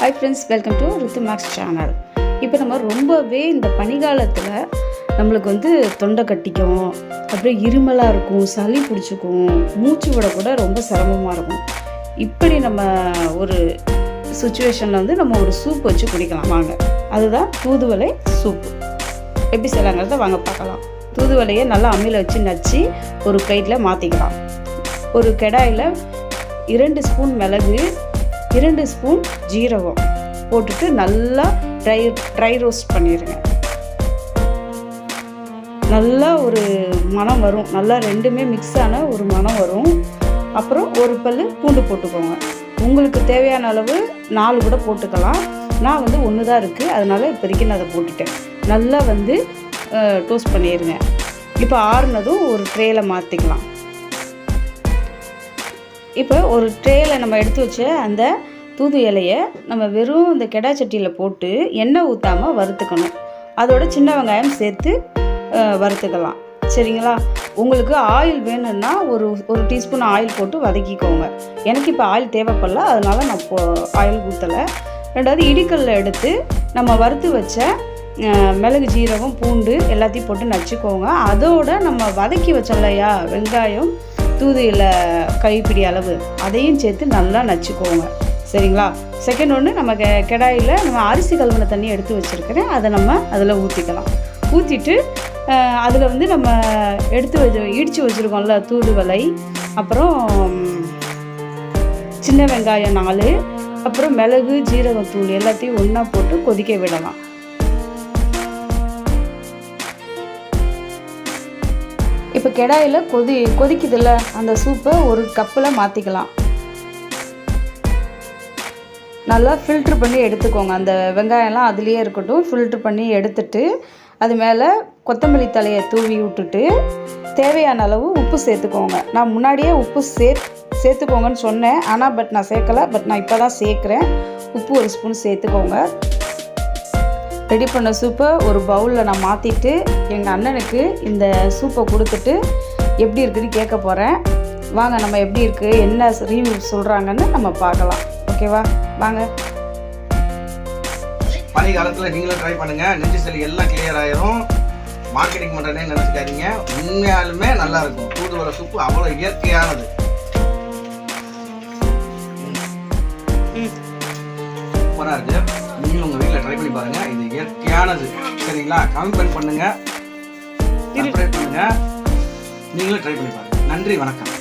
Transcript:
Hi friends welcome to Rithu Max channel இப்போ நம்ம ரொம்பவே இந்த பனிகாலத்தில் நம்மளுக்கு வந்து தொண்டை கட்டிக்கும் அப்படியே இருமலாக இருக்கும் சளி பிடிச்சிக்கும் மூச்சு விட கூட ரொம்ப சிரமமாக இருக்கும். இப்படி நம்ம ஒரு சுச்சுவேஷனில் வந்து நம்ம ஒரு சூப் வச்சு குடிக்கலாம். வாங்க அதுதான் தூதுவளை சூப் எப்படி செய்யலாங்கிறத வாங்க பார்க்கலாம். தூதுவளையை நல்லா அம்மியில் வச்சு நச்சு ஒரு பிளேட்டில் மாற்றிக்கலாம் ஒரு கெடாயில் இரண்டு ஸ்பூன் மிளகு இரண்டு ஸ்பூன் ஜீரகம் போட்டுட்டு நல்லா ட்ரை ட்ரை ரோஸ்ட் பண்ணிடுங்க. நல்லா ஒரு மணம் வரும். நல்லா ரெண்டுமே மிக்ஸ் ஆன ஒரு மணம் வரும். அப்புறம் ஒரு பல் பூண்டு போட்டுக்கோங்க. உங்களுக்கு தேவையான அளவு நாலு கூட போட்டுக்கலாம். நான் வந்து ஒன்று தான் இருக்குது அதனால் இப்போதைக்கு நான் அதை போட்டுட்டேன். நல்லா வந்து டோஸ்ட் பண்ணிடுங்க. இப்போ ஆறுனதும் ஒரு ட்ரேயில் மாற்றிக்கலாம் இப்போ ஒரு ட்ரேயில் நம்ம எடுத்து வச்ச அந்த தூது இலையை நம்ம வெறும் இந்த கெடா சட்டியில் போட்டு எண்ணெய் ஊற்றாமல் வறுத்துக்கணும். அதோட சின்ன வெங்காயம் சேர்த்து வறுத்துக்கலாம். சரிங்களா? உங்களுக்கு ஆயில் வேணும்னா ஒரு ஒரு டீஸ்பூன் ஆயில் போட்டு வதக்கிக்கோங்க. எனக்கு இப்போ ஆயில் தேவைப்படல அதனால் நான் இப்போ ஆயில் ஊற்றலை ரெண்டாவது இடிக்கல்ல எடுத்து நம்ம வறுத்து வச்ச மிளகு ஜீரகம் பூண்டு எல்லாத்தையும் போட்டு நச்சுக்கோங்க. அதோட நம்ம வதக்கி வச்சோம் இல்லையா வெங்காயம் தூது இலை கைப்பிடி அளவு அதையும் சேர்த்து நல்லா நச்சுக்கோங்க. சரிங்களா? செகண்ட் ஒன்று நம்ம கெ கெடாயில் நம்ம அரிசி கழுவின தண்ணி எடுத்து வச்சுருக்கிறேன். அதை நம்ம அதில் ஊற்றிக்கலாம் ஊற்றிட்டு அதில் வந்து நம்ம எடுத்து வச்சு இடித்து வச்சுருக்கோம்ல தூதுவலை அப்புறம் சின்ன வெங்காயம் நாலு அப்புறம் மிளகு ஜீரகத்தூள் எல்லாத்தையும் ஒன்றா போட்டு கொதிக்க விடலாம். இப்போ கெடாயில் கொதி கொதிக்குதுல்ல அந்த சூப்பை ஒரு கப்பில் மாற்றிக்கலாம் நல்லா ஃபில்ட்ரு பண்ணி எடுத்துக்கோங்க. அந்த வெங்காயம்லாம் அதுலேயே இருக்கட்டும் ஃபில்ட்ரு பண்ணி எடுத்துட்டு அது மேலே கொத்தமல்லி தலையை தூவி விட்டுட்டு தேவையான அளவு உப்பு சேர்த்துக்கோங்க. நான் முன்னாடியே உப்பு சே சேர்த்துக்கோங்கன்னு சொன்னேன். ஆனால் பட் நான் சேர்க்கலை. பட் நான் இப்போ தான் சேர்க்குறேன். உப்பு ஒரு ஸ்பூன் சேர்த்துக்கோங்க. ரெடி பண்ண சூப்பை ஒரு பவுலில் நான் மாற்றிட்டு எங்கள் அண்ணனுக்கு இந்த சூப்பை கொடுத்துட்டு எப்படி இருக்குன்னு கேட்க போகிறேன் வாங்க நம்ம எப்படி இருக்குது என்ன ரிவ்யூ சொல்கிறாங்கன்னு நம்ம பார்க்கலாம். ஓகேவா? வாங்க. பனி காலத்துல நீங்களும் ட்ரை பண்ணுங்க. நெஞ்சு சளி எல்லாம் கிளியர் ஆயிரும். மார்க்கெட்டிங் பண்றேன்னு நினைச்சுக்காதீங்க. உண்மையாலுமே நல்லா இருக்கும். தூதுவளை சூப்பு அவ்வளவு இயற்கையானது. சூப்பரா இருக்கு. நீங்களும் உங்க வீட்ல ட்ரை பண்ணி பாருங்க. இது இயற்கையானது. சரிங்களா? கமெண்ட் பண்ணுங்க. பண்ணுங்க. நீங்களும் ட்ரை பண்ணி பாருங்க. நன்றி வணக்கம்.